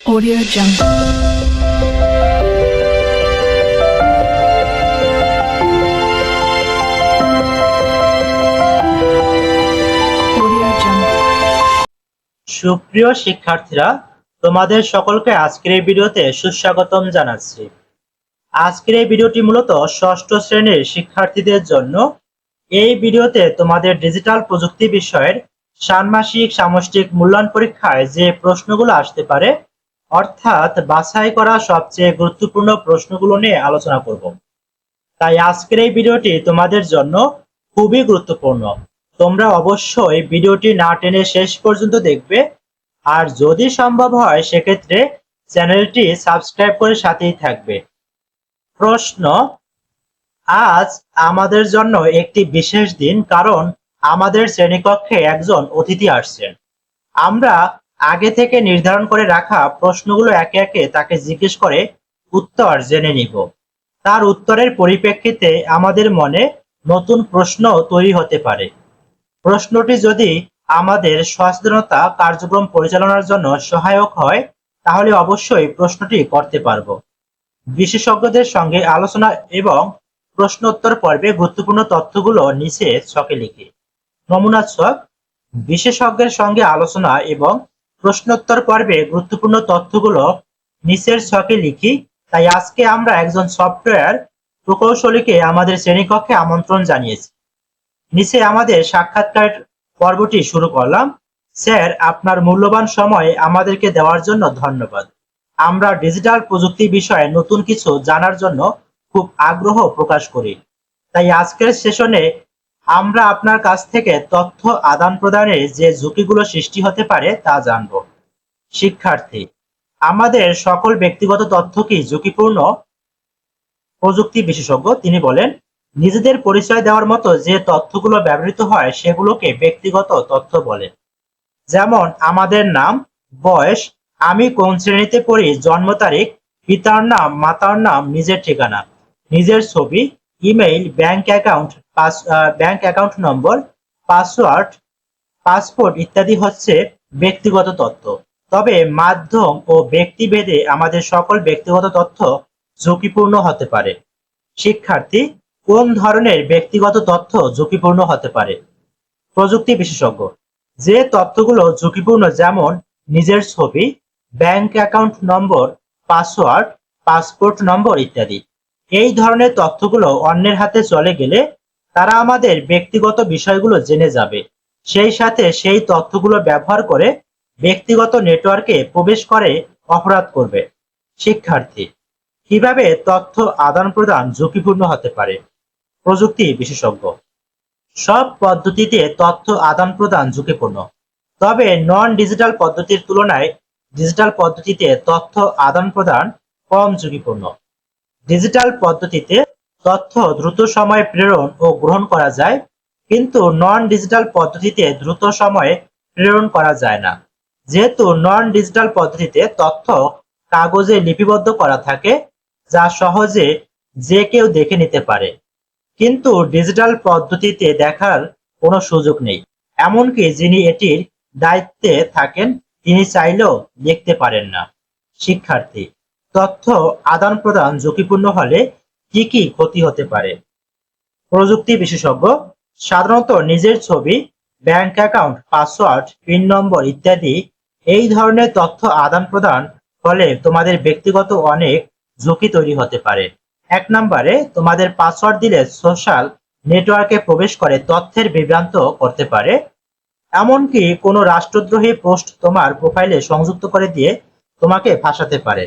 Audio Jungle. সুপ্রিয় শিক্ষার্থীরা, তোমাদের সকলকে আজকের এই ভিডিওতে সুস্বাগতম জানাচ্ছি। আজকের এই ভিডিওটি মূলত ষষ্ঠ শ্রেণির শিক্ষার্থীদের জন্য। এই ভিডিওতে তোমাদের ডিজিটাল প্রযুক্তি বিষয়ের ষান্মাসিক সামষ্টিক মূল্যায়ন পরীক্ষায় যে প্রশ্নগুলো আসতে পারে অর্থাৎ বাছাই করা সবচেয়ে গুরুত্বপূর্ণ প্রশ্নগুলো নিয়ে আলোচনা করব। তাই আজকের এই ভিডিওটি তোমাদের জন্য খুবই গুরুত্বপূর্ণ। তোমরা অবশ্যই ভিডিওটি না টেনে শেষ পর্যন্ত দেখবে। আর যদি সম্ভব হয়, সেক্ষেত্রে চ্যানেলটি সাবস্ক্রাইব করে সাথেই থাকবে। প্রশ্ন, আজ আমাদের জন্য একটি বিশেষ দিন কারণ আমাদের শ্রেণীকক্ষে একজন অতিথি আসছেন। আমরা আগে থেকে নির্ধারণ করে রাখা প্রশ্নগুলো একে একে তাকে জিজ্ঞেস করে উত্তর জেনে নিব। তার উত্তরের পরিপ্রেক্ষিতে আমাদের মনে নতুন প্রশ্ন তৈরি হতে পারে। প্রশ্নটি যদি আমাদের সচেতনতা কার্যক্রম পরিচালনার জন্য সহায়ক হয়, তাহলে অবশ্যই প্রশ্নটি করতে পারব। বিশেষজ্ঞদের সঙ্গে আলোচনা এবং প্রশ্নোত্তর পর্বে গুরুত্বপূর্ণ তথ্যগুলো নিচে ছকে লিখি। নমুনা ছক, বিশেষজ্ঞের সঙ্গে আলোচনা এবং প্রশ্নোত্তর পর্বে গুরুত্বপূর্ণ তথ্যগুলো নিচের ছকে লিখি, তাই আজকে আমরা একজন সফটওয়্যার প্রকৌশলীকে আমাদের শ্রেণীকক্ষে আমন্ত্রণ জানিয়েছি। নিচে আমাদের সাক্ষাৎকার পর্বটি শুরু করলাম। স্যার, আপনার মূল্যবান সময় আমাদেরকে দেওয়ার জন্য ধন্যবাদ। আমরা ডিজিটাল প্রযুক্তি বিষয়ে নতুন কিছু জানার জন্য খুব আগ্রহ প্রকাশ করি। তাই আজকের সেশনে আমরা আপনার কাছ থেকে তথ্য আদান প্রদানের যে ঝুঁকিগুলো সৃষ্টি হতে পারে তা জানব। শিক্ষার্থী, আমাদের সকল ব্যক্তিগত তথ্য কি ঝুঁকিপূর্ণ? প্রযুক্তি বিশেষজ্ঞ, তিনি বলেন, নিজেদের পরিচয় দেওয়ার মতো যে তথ্যগুলো ব্যবহৃত হয় সেগুলোকে ব্যক্তিগত তথ্য বলে। যেমন, আমাদের নাম, বয়স, আমি কোন শ্রেণীতে পড়ি, জন্ম তারিখ, পিতার নাম, মাতার নাম, নিজের ঠিকানা, নিজের ছবি email bank account pass bank account number password passport ইত্যাদি হচ্ছে ব্যক্তিগত তথ্য। তবে মাধ্যম ও ব্যক্তিভেদে আমাদের সকল ব্যক্তিগত তথ্য ঝুঁকিপূর্ণ হতে পারে। শিক্ষার্থী, কোন ধরনের ব্যক্তিগত তথ্য ঝুঁকিপূর্ণ হতে পারে? প্রযুক্তি বিশেষজ্ঞ, যে তথ্যগুলো ঝুঁকিপূর্ণ যেমন নিজের ছবি bank account number password passport number ইত্যাদি। এই ধরনের তথ্যগুলো অন্যের হাতে চলে গেলে তারা আমাদের ব্যক্তিগত বিষয়গুলো জেনে যাবে। সেই সাথে সেই তথ্যগুলো ব্যবহার করে ব্যক্তিগত নেটওয়ার্কে প্রবেশ করে অপরাধ করবে। শিক্ষার্থী, কীভাবে তথ্য আদান প্রদান ঝুঁকিপূর্ণ হতে পারে? প্রযুক্তি বিশেষজ্ঞ, সব পদ্ধতিতে তথ্য আদান প্রদান ঝুঁকিপূর্ণ, তবে নন ডিজিটাল পদ্ধতির তুলনায় ডিজিটাল পদ্ধতিতে তথ্য আদান প্রদান কম ঝুঁকিপূর্ণ। ডিজিটাল পদ্ধতিতে তথ্য দ্রুত সময়ে প্রেরণ ও গ্রহণ করা যায়, কিন্তু নন ডিজিটাল পদ্ধতিতে দ্রুত সময়ে প্রেরণ করা যায় না। যেহেতু নন ডিজিটাল পদ্ধতিতে তথ্য কাগজে লিপিবদ্ধ করা থাকে, যা সহজে যে কেউ দেখে নিতে পারে। কিন্তু ডিজিটাল পদ্ধতিতে দেখার কোনো সুযোগ নেই। এমনকি যিনি এটির দায়িত্বে থাকেন, তিনি চাইলেও দেখতে পারেন না। শিক্ষার্থী তথ্য আদান প্রদান ঝুঁকিপূর্ণ হলে কি কি ক্ষতি হতে পারে? প্রযুক্তি বিশেষজ্ঞ, সাধারণত নিজের ছবি, bank account, password, pin number ইত্যাদি এই ধরনের তথ্য আদান প্রদান ফলে তোমাদের ব্যক্তিগত অনেক ঝুঁকি তৈরি হতে পারে। এক নম্বরে, তোমাদের পাসওয়ার্ড দিলে সোশ্যাল নেটওয়ার্কে প্রবেশ করে তথ্যের বিভ্রান্ত করতে পারে। এমনকি কোনো রাষ্ট্রদ্রোহী পোস্ট তোমার প্রোফাইলে সংযুক্ত করে দিয়ে তোমাকে ফাঁসাতে পারে।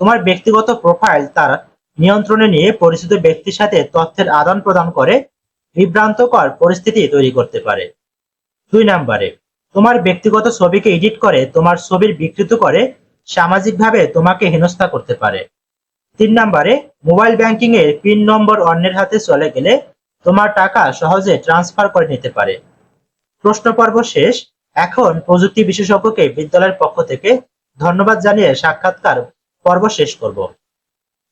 তোমার ব্যক্তিগত প্রোফাইল তার নিয়ন্ত্রণে নিয়ে পরিচিত ব্যক্তির সাথে তথ্যের আদান প্রদান করে বিভ্রান্তকর পরিস্থিতি তৈরি করতে পারে। দুই নাম্বারে, তোমার ব্যক্তিগত ছবিকে এডিট করে তোমার ছবির বিকৃত করে সামাজিকভাবে তোমাকে হেনস্থা করতে পারে। তিন নাম্বারে মোবাইল ব্যাংকিং এর পিন নম্বর অন্যের হাতে চলে গেলে তোমার টাকা সহজে ট্রান্সফার করে নিতে পারে। প্রশ্ন পর্ব শেষ। এখন প্রযুক্তি বিশেষজ্ঞকে বিদ্যালয়ের পক্ষ থেকে ধন্যবাদ জানিয়ে সাক্ষাৎকার পর্ব শেষ করব।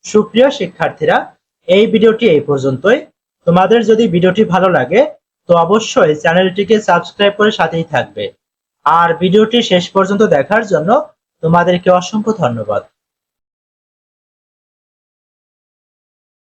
সুপ্রিয় শিক্ষার্থীরা, এই ভিডিওটি এই পর্যন্তই। তোমাদের যদি ভিডিওটি ভালো লাগে, তো অবশ্যই চ্যানেলটিকে সাবস্ক্রাইব করে সাথেই থাকবে। আর ভিডিওটি শেষ পর্যন্ত দেখার জন্য তোমাদেরকে অসংখ্য ধন্যবাদ।